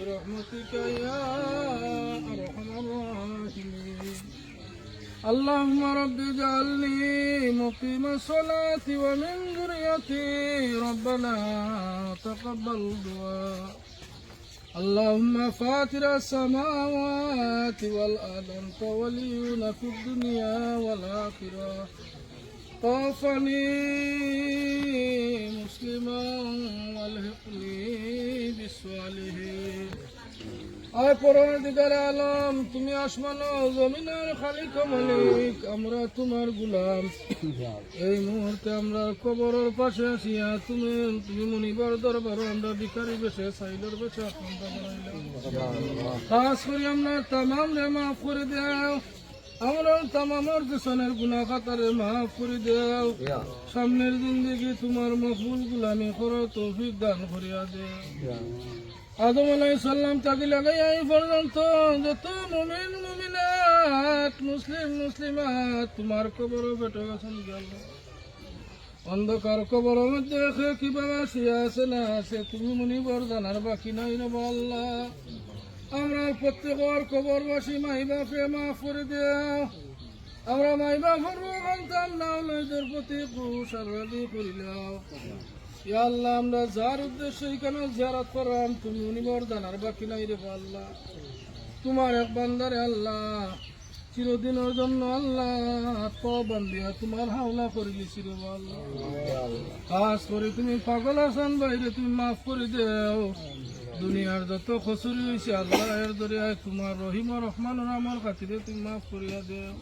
برحمتك يا أرحم الراحمين. اللهم رب اجعلني مقيم الصلاة ومن ذريتي. ربنا تقبل دعاء. اللهم فاتر السماوات والأرض. أنت ولينا في الدنيا والآخرة. توفني مسلما. আয় পরদিগার আলম তুমি আসমান জমিনের খালিক মালিক আমরা তোমার গুলাম। এই মুহূর্তে আমরা কবরের পাশে আসিয়া তুমি তুমি মনিবার দরবার আমরা ভিখারি বেশে সাইলের বেশে খাস করে আমরা তামাম রে মাফ করে দেও। আমরা তামামের পিছনের গুণা খাতারে মাফ করে দেও। সামনের জিন্দগি তোমার মকবুল গুলামি করো তৌফিক দান করিয়া দেও আদম আলাইসাল্লাম তাকে লাগাই এই পর্যন্ত যত মুমিন মুমিনাত মুসলিম মুসলিমাত তোমার কবর বেটো গেছেন গেল অন্ধকার কবর মধ্যে রেখে কীভাবে শুয়ে আছে না আছে তুমি মনি বর জানার বাকি নাই রে আল্লাহ প্রত্যেকের কবরবাসী মাই বাপে মাফ করে দেও আমরা মাই বাপর সন্তান না লইদের প্রতি রাজি করিলাম। ইয়া আল্লাহ আমরা যার উদ্দেশ্যে এখানে জিয়ারত করলাম তুমি উনিবর জানার বাকি নাই রে আল্লাহ। তোমার এক বান্দারে আল্লাহ চিরদিনের জন্য আল্লাহ তো বান্দিয়া তোমার হাওলা করে দিছি রে আল্লাহ। কাজ করে তুমি পাগল আসান বাইরে তুমি মাফ করে দেও। দুনিয়ার যত খসুরি হয়েছে আল্লাহ এর দরিয়ায় তোমার রহিম রহমান আমার খাতিরে তুমি মাফ করিয়া দেও।